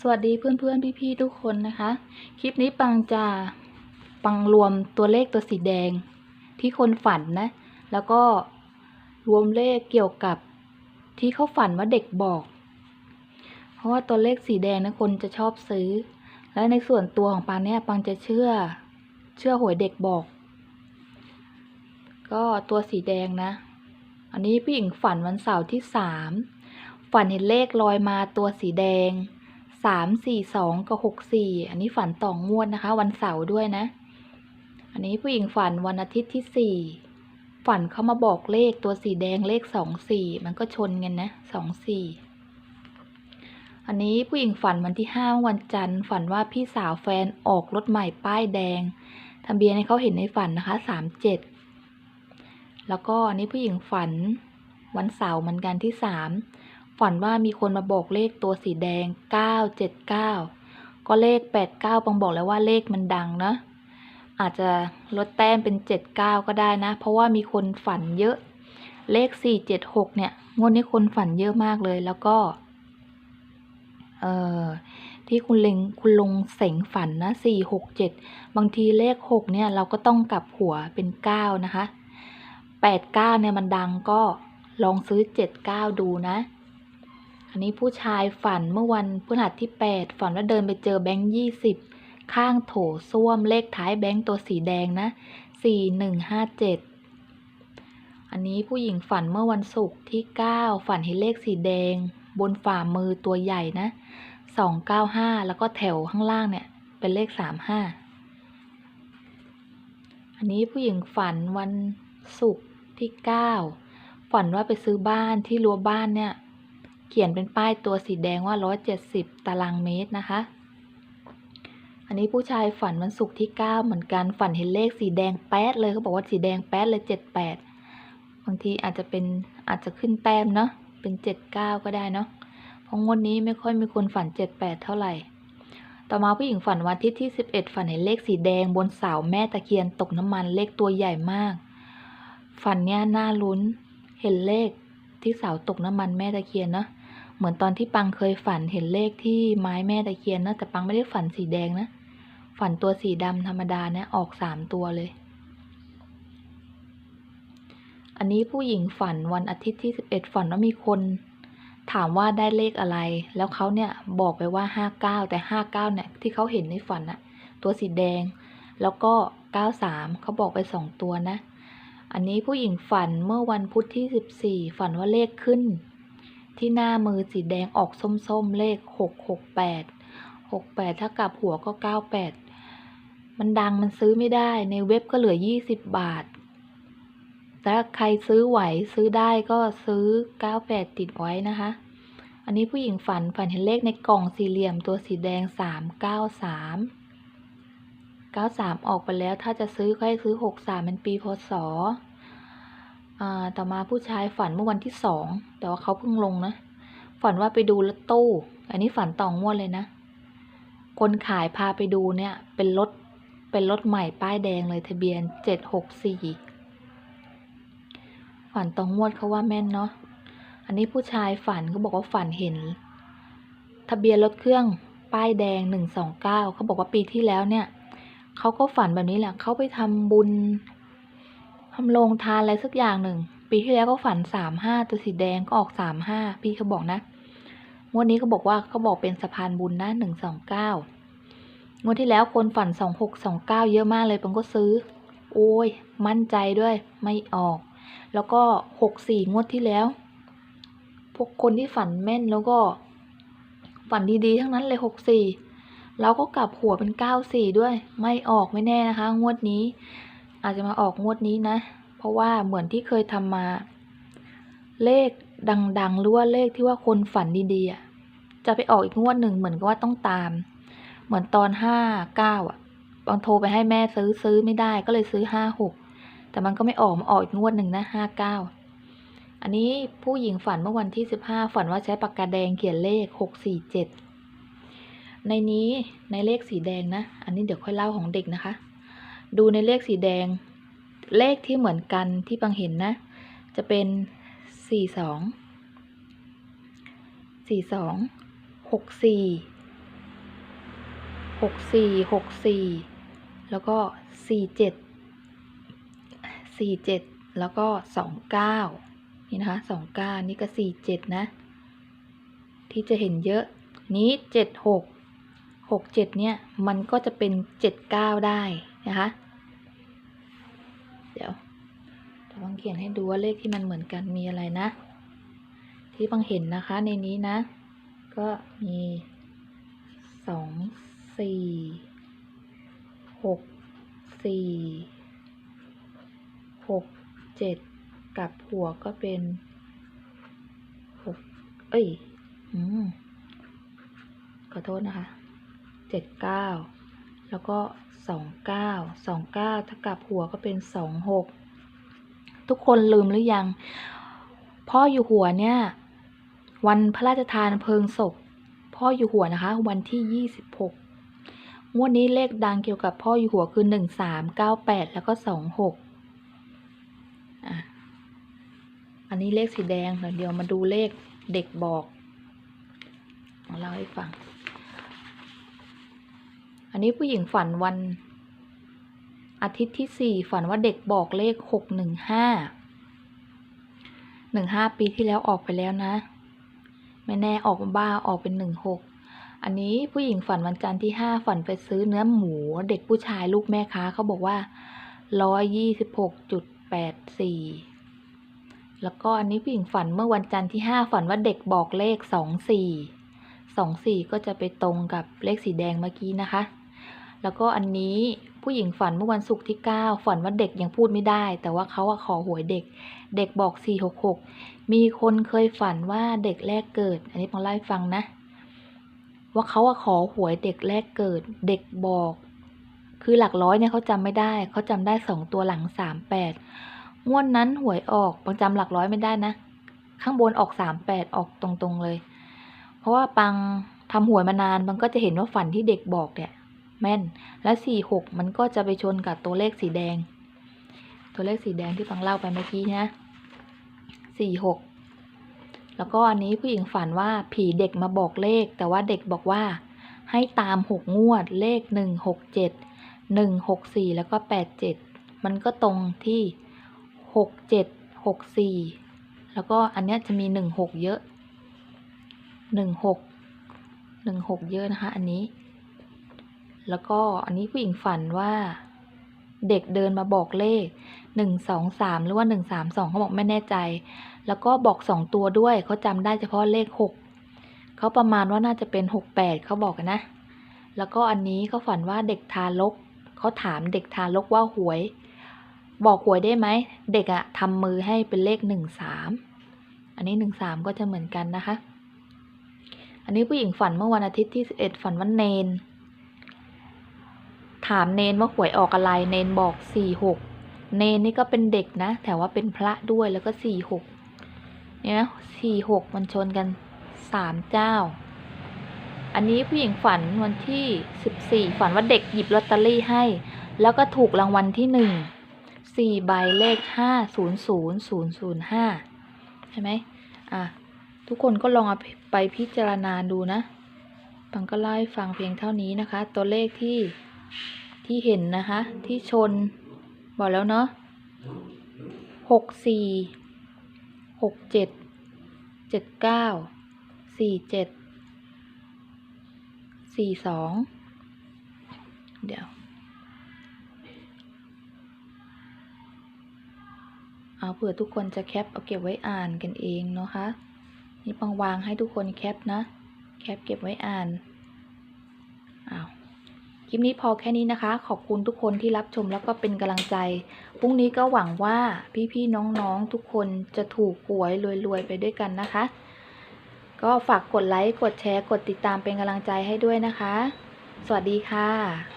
สวัสดีเพื่อนๆพี่ๆทุกคนนะคะ คลิปนี้ปังจะปังรวมตัวเลขตัวสีแดงที่คนฝันนะ แล้วก็รวมเลขเกี่ยวกับที่เขาฝันว่าเด็กบอก เพราะว่าตัวเลขสีแดงนะคนจะชอบซื้อ และในส่วนตัวของปังเนี่ยปังจะเชื่อเชื่อหวยเด็กบอก ก็ตัวสีแดงนะ อันนี้พี่หญิงฝันวันเสาร์ที่สามฝันเห็นเลขลอยมาตัวสีแดง สามสี่สองกับหกสี่อันนี้ฝันต่องวดนะคะ วันเสาร์ด้วยนะ อันนี้ผู้หญิงฝันวันอาทิตย์ที่สี่ฝันเขามาบอกเลขตัวสีแดงเลขสองสี่มันก็ชนกันนะสองสี่อันนี้ผู้หญิงฝันวันที่ห้าวันจันทร์ ฝันว่าพี่สาวแฟนออกรถใหม่ป้ายแดงทะเบียนให้เขาเห็นในฝันนะคะสามเจ็ดแล้วก็อันนี้ผู้หญิงฝันวันเสาร์เหมือนกันที่สาม ฝันว่ามีคนมาบอกเลขตัวสีแดง 979 ก็เลข 89ปังบอกแล้วว่าเลขมันดังนะ อาจจะลดแต้มเป็น 79 ก็ได้นะ เพราะว่ามีคนฝันเยอะ เลข 476 เนี่ย งวดนี้คนฝันเยอะมากเลย แล้วก็ เอ่อ ที่คุณเล็งคุณลงเสงฝันนะ 467 บางทีเลข 6 เนี่ย เราก็ต้องกลับหัวเป็น 9 นะคะ 89 เนี่ยมันดังก็ลองซื้อ 79 ดูนะ อันนี้ผู้ชายฝันเมื่อวันพฤหัสที่ 8 ฝันว่าเดินไปเจอแบงค์ยี่สิบข้างโถส้วมเลขท้ายแบงค์ตัวสีแดงนะ4157อันนี้ผู้หญิงฝันเมื่อวันศุกร์ที่ 9 ฝันเห็นเลขสีแดง บนฝ่ามือตัวใหญ่นะ295แล้วก็แถวข้างล่างเนี่ยเป็นเลข35อันนี้ผู้หญิงฝันวันศุกร์ที่ 9 ฝันว่าไปซื้อบ้านที่รั้วบ้านเนี่ย ขียนเป็นป้ายตัวสีแดงว่า 170 ตารางเมตรนะคะ อันนี้ผู้ชายฝันวันศุกร์ที่ 9 เหมือนกันฝันเห็นเลขสีแดงแป๊ดเลยเขาบอกว่าสีแดงแป๊ดเลย 78 บางทีอาจจะเป็นอาจจะขึ้นแต้มเนาะเป็น 79 ก็ได้เนาะเพราะงวดนี้ไม่ค่อยมีคนฝัน 78 เท่าไหร่ ต่อมาผู้หญิงฝันวันอาที่ที่ 11 ฝันเห็นเลขสีแดงบนเสาแม่ตะเคียนตกน้ำมันเลขตัวใหญ่มาก ฝันเนี่ยน่าลุ้นเห็นเลขที่เสาตกน้ำมันแม่ตะเคียนเนาะ เหมือนตอนที่ปังเคยฝันเห็นเลขที่ไม้แม่ตะเคียนนะแต่ปังไม่ได้ฝันสีแดงนะ ฝันตัวสีดำธรรมดาเนี่ยออกสามตัวเลย อันนี้ผู้หญิงฝันวันอาทิตย์ที่สิบเอ็ดฝันว่ามีคนถามว่าได้เลขอะไร แล้วเขาเนี่ยบอกไปว่าห้าเก้าแต่ห้าเก้าเนี่ยที่เขาเห็นในฝันอะตัวสีแดง แล้วก็เก้าสามเขาบอกไปสองตัวนะ อันนี้ผู้หญิงฝันเมื่อวันพุธที่สิบสี่ฝันว่าเลขขึ้น ที่หน้ามือสีแดงออกส้มๆ เลขหกหกแปดหกแปดถ้ากลับหัวก็เก้าแปดมันดังมันซื้อไม่ได้ในเว็บก็เหลือยี่สิบบาทถ้าใครซื้อไหวซื้อได้ก็ซื้อเก้าแปดติดไว้นะคะ อันนี้ผู้หญิงฝันฝันเห็นเลขในกล่องสี่เหลี่ยมตัวสีแดงสามเก้าสามเก้าสามออกไปแล้วถ้าจะซื้อก็ให้ซื้อหกสามเป็นปีพศ ต่อมาผู้ชายฝันเมื่อวันที่สอง แต่ว่าเขาเพิ่งลงนะ ฝันว่าไปดูรถตู้ อันนี้ฝันต่องวดเลยนะ คนขายพาไปดูเนี่ย เป็นรถ เป็นรถใหม่ป้ายแดงเลยทะเบียนเจ็ดหกสี่ ฝันต่องวดเขาว่าแม่นเนาะ อันนี้ผู้ชายฝันเขาบอกว่าฝันเห็น ทะเบียนรถเครื่องป้ายแดงหนึ่งสองเก้าเขาบอกว่าปีที่แล้วเนี่ย เขาก็ฝันแบบนี้แหละ เขาไปทำบุญ ทำโรงทานอะไรสักอย่างหนึ่ง ปีที่แล้วก็ฝันสามห้าตัวสีแดงก็ออกสามห้าพี่เขาบอกนะงวดนี้เขาบอกว่าเขาบอกเป็นสะพานบุญนะหนึ่งสองเก้างวดที่แล้วคนฝันสองหกสองเก้าเยอะมากเลยผมก็ซื้อ โอ้ย มั่นใจด้วยไม่ออก แล้วก็หกสี่งวดที่แล้ว พวกคนที่ฝันแม่นแล้วก็ ฝันดีๆ ทั้งนั้นเลยหกสี่เราก็กลับหัวเป็นเก้าสี่ด้วย ไม่ออกไม่แน่นะคะ งวดนี้ อาจจะมาออกงวดนี้นะ เพราะว่าเหมือนที่เคยทำมา เลขดังๆหรือว่าเลขที่ว่าคนฝันดีๆจะไปออกอีกงวดหนึ่งเหมือนกับว่าต้องตาม เหมือนตอนห้าเก้าอะบางโทรไปให้แม่ซื้อซื้อไม่ได้ก็เลยซื้อห้าหกแต่มันก็ไม่ออกมาออกอีกงวดหนึ่งนะห้าเก้าอันนี้ผู้หญิงฝันเมื่อวันที่สิบห้าฝันว่าใช้ปากกาแดงเขียนเลขหกสี่เจ็ดในนี้ในเลขสีแดงนะ อันนี้เดี๋ยวค่อยเล่าของเด็กนะคะ ดูในเลขสีแดง เลขที่เหมือนกันที่บังเห็นนะ จะเป็นสี่สองสี่สองหกสี่หกสี่หกสี่แล้วก็สี่เจ็ดสี่เจ็ดแล้วก็สองเก้านี่นะคะสองเก้านี่ก็สี่เจ็ดนะ ที่จะเห็นเยอะนี้เจ็ดหกหกเจ็ดเนี่ย มันก็จะเป็นเจ็ดเก้าได้ นะคะ เดี๋ยวจะบังเขียนให้ดูว่าเลขที่มันเหมือนกันมีอะไรนะ ที่บังเห็นนะคะในนี้นะ ก็มีสองสี่หกสี่หกเจ็ดกับหัวก็เป็นหกเอ้ย อืม ขอโทษนะคะเจ็ดเก้า แล้วก็สองเก้าสองเก้าถ้ากลับหัวก็เป็นสองหกทุกคนลืมหรือยัง พ่ออยู่หัวเนี่ย วันพระราชทานเพลิงศพ พ่ออยู่หัวนะคะ วันที่ยี่สิบหกงวดนี้เลขดังเกี่ยวกับพ่ออยู่หัวคือหนึ่งสามเก้าแปดแล้วก็สองหกอะอันนี้เลขสีแดง เดี๋ยวเดี๋ยวมาดูเลขเด็กบอกมาเล่าให้ฟัง อันนี้ผู้หญิงฝันวัน อาทิตย์ที่สี่ฝันว่าเด็กบอกเลขหกหนึ่งห้าหนึ่งห้าปีที่แล้วออกไปแล้วนะ ไม่แน่ออกบ้าออกเป็นหนึ่งหกอันนี้ผู้หญิงฝันวันจันทร์ที่ห้าฝันไปซื้อเนื้อหมู เด็กผู้ชายลูกแม่ค้าเขาบอกว่าร้อยยี่สิบหกจุดแปดสี่แล้วก็อันนี้ผู้หญิงฝันเมื่อวันจันทร์ที่ห้าฝันว่าเด็กบอกเลขสองสี่สองสี่ก็จะไปตรงกับเลขสีแดงเมื่อกี้นะคะ แล้วก็อันนี้ผู้หญิงฝันเมื่อวันศุกร์ที่เก้าฝันว่าเด็กยังพูดไม่ได้ แต่ว่าเขาอะขอหวยเด็ก เด็กบอกสี่หกหกมีคนเคยฝันว่าเด็กแรกเกิด อันนี้พองเล่าให้ฟังนะ ว่าเขาอะขอหวยเด็กแรกเกิด เด็กบอก คือหลักร้อยเนี่ยเขาจำไม่ได้ เขาจำได้สองตัวหลังสามแปดงวดนั้นหวยออกปังจำหลักร้อยไม่ได้นะ ข้างบนออกสามแปดออกตรงๆเลย เพราะว่าปังทำหวยมานานมันก็จะเห็นว่าฝันที่เด็กบอกเนี่ย แม่น และสี่หกมันก็จะไปชนกับตัวเลขสีแดง ตัวเลขสีแดงที่ปังเล่าไปเมื่อกี้นะสี่หกแล้วก็อันนี้ผู้หญิงฝันว่าผีเด็กมาบอกเลข แต่ว่าเด็กบอกว่า ให้ตามหกงวดเลขหนึ่งหกเจ็ดหนึ่งหกสี่แล้วก็แปดเจ็ดมันก็ตรงที่หกเจ็ดหกสี่แล้วก็อันเนี้ยจะมีหนึ่งหกเยอะหนึ่งหกหนึ่งหกเยอะนะคะ อันนี้ แล้วก็อันนี้ผู้หญิงฝันว่า เด็กเดินมาบอกเลขหนึ่งสองสามหรือว่าหนึ่งสามสองเขาบอกไม่แน่ใจ แล้วก็บอกสองตัวด้วยเขาจำได้เฉพาะเลขหกเขาประมาณว่าน่าจะเป็นหกแปดเขาบอกนนะ แล้วก็อันนี้เขาฝันว่าเด็กทารกเขาถามเด็กทารกว่าหวย บอกหวยได้ไหมเด็กอะทำมือให้เป็นเลขหนึ่งสามอันนี้หนึ่งสามก็จะเหมือนกันนะคะ อันนี้ผู้หญิงฝันเมื่อวันอาทิตย์ที่สิบเอ็ดฝันว่าเนน ถามเนนว่าหวยออกอะไร เนนบอกสี่หกเนนนี่ก็เป็นเด็กนะ แต่ว่าเป็นพระด้วยแล้วก็สี่หกเนี่ยนะสี่หกมันชนกันสามเจ้า อันนี้ผู้หญิงฝันวันที่สิบสี่ฝันว่าเด็กหยิบลอตเตอรี่ให้ แล้วก็ถูกรางวัลที่หนึ่งสี่ใบเลขห้าศูนย์ศูนย์ศูนย์ศูนย์ห้าใช่ไหมอะทุกคนก็ลองเอาไปพิจารณาดูนะปังก็เล่าให้ฟังเพียงเท่านี้นะคะ ตัวเลขที่ ที่เห็นนะคะ ที่ชน บอกแล้วเนาะหกสี่หกเจ็ดเจ็ดเก้าสี่เจ็ดสี่สองเดี๋ยว เอาเผื่อทุกคนจะแคปเอาเก็บไว้อ่านกันเองเนาะคะ นี่ปังวางให้ทุกคนแคปนะ แคปเก็บไว้อ่าน คลิปนี้พอแค่นี้นะคะ ขอบคุณทุกคนที่รับชมแล้วก็เป็นกำลังใจ พรุ่งนี้ก็หวังว่าพี่ๆน้องๆทุกคนจะถูกหวยรวยๆไปด้วยกันนะคะ ก็ฝากกดไลค์ กดแชร์ กดติดตามเป็นกำลังใจให้ด้วยนะคะ สวัสดีค่ะ